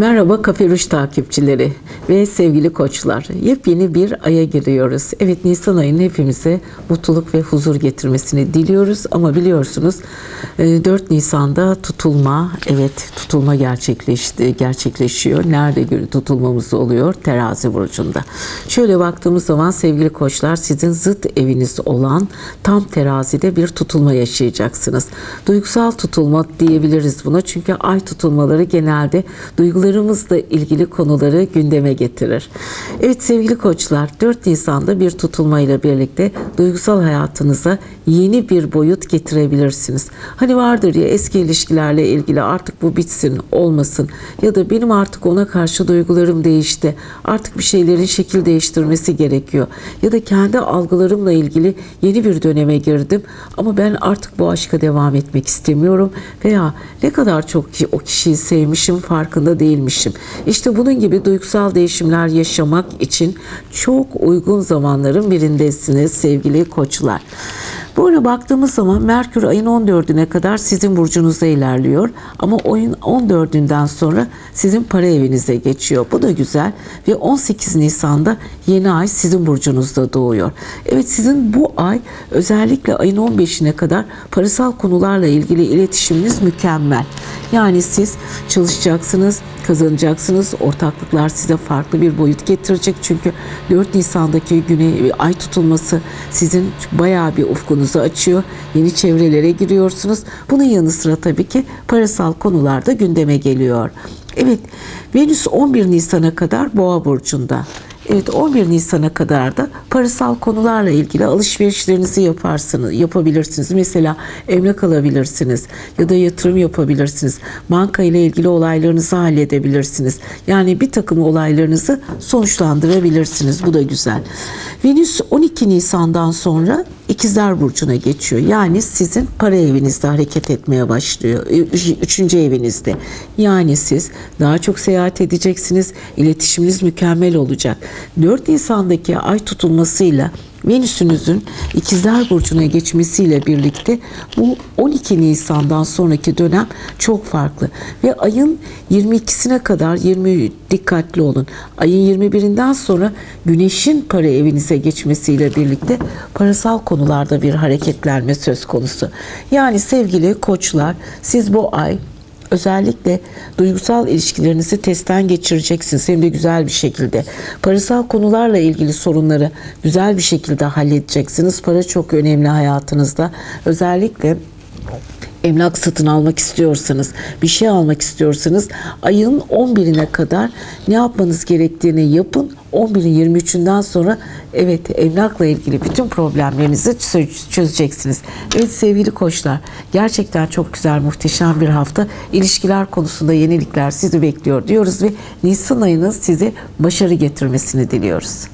Merhaba Kafe Ruş takipçileri ve sevgili koçlar. Yepyeni bir aya giriyoruz. Evet Nisan ayının hepimize mutluluk ve huzur getirmesini diliyoruz. Ama biliyorsunuz 4 e, Nisan'da tutulma, evet tutulma gerçekleşti, gerçekleşiyor. Nerede tutulmamız oluyor? Terazi burcunda. Şöyle baktığımız zaman sevgili koçlar sizin zıt eviniz olan tam terazide bir tutulma yaşayacaksınız. Duygusal tutulma diyebiliriz buna. Çünkü ay tutulmaları genelde duyguları duygularımızla ilgili konuları gündeme getirir. Evet sevgili koçlar 4 Nisan'da bir tutulmayla birlikte duygusal hayatınıza yeni bir boyut getirebilirsiniz. Hani vardır ya eski ilişkilerle ilgili artık bu bitsin, olmasın ya da benim artık ona karşı duygularım değişti. Artık bir şeylerin şekil değiştirmesi gerekiyor. Ya da kendi algılarımla ilgili yeni bir döneme girdim ama ben artık bu aşka devam etmek istemiyorum veya ne kadar çok o kişiyi sevmişim farkında değilmişim. İşte bunun gibi duygusal değişimler yaşamak için çok uygun zamanların birindesiniz sevgili koçlar. Böyle baktığımız zaman Merkür ayın 14'üne kadar sizin burcunuzda ilerliyor. Ama oyun 14'ünden sonra sizin para evinize geçiyor. Bu da güzel. Ve 18 Nisan'da yeni ay sizin burcunuzda doğuyor. Evet sizin bu ay özellikle ayın 15'ine kadar parasal konularla ilgili iletişiminiz mükemmel. Yani siz çalışacaksınız, kazanacaksınız. Ortaklıklar size farklı bir boyut getirecek. Çünkü 4 Nisan'daki güne ay tutulması sizin bayağı bir ufkunuzu açıyor. Yeni çevrelere giriyorsunuz. Bunun yanı sıra tabii ki parasal konularda gündeme geliyor. Evet, Venüs 11 Nisan'a kadar Boğa burcunda. Evet 11 Nisan'a kadar da parasal konularla ilgili alışverişlerinizi yaparsınız, yapabilirsiniz. Mesela emlak alabilirsiniz ya da yatırım yapabilirsiniz. Banka ile ilgili olaylarınızı halledebilirsiniz. Yani bir takım olaylarınızı sonuçlandırabilirsiniz. Bu da güzel. Venüs 12 Nisan'dan sonra İkizler Burcu'na geçiyor. Yani sizin para evinizde hareket etmeye başlıyor. Üçüncü evinizde. Yani siz daha çok seyahat edeceksiniz. İletişiminiz mükemmel olacak. 4 Nisan'daki ay tutulmasıyla Venüs'ünüzün İkizler Burcu'na geçmesiyle birlikte bu 12 Nisan'dan sonraki dönem çok farklı. Ve ayın 22'sine kadar 20 dikkatli olun. Ayın 21'inden sonra Güneş'in para evinize geçmesiyle birlikte parasal konularda bir hareketlenme söz konusu. Yani sevgili koçlar siz bu ay Özellikle duygusal ilişkilerinizi testten geçireceksiniz hem de güzel bir şekilde. Parasal konularla ilgili sorunları güzel bir şekilde halledeceksiniz. Para çok önemli hayatınızda. Özellikle emlak satın almak istiyorsanız, bir şey almak istiyorsanız ayın 11'ine kadar ne yapmanız gerektiğini yapın. 11'in 23'ünden sonra evet emlakla ilgili bütün problemlerinizi çözeceksiniz. Evet sevgili koçlar gerçekten çok güzel muhteşem bir hafta. İlişkiler konusunda yenilikler sizi bekliyor diyoruz ve Nisan ayının size başarı getirmesini diliyoruz.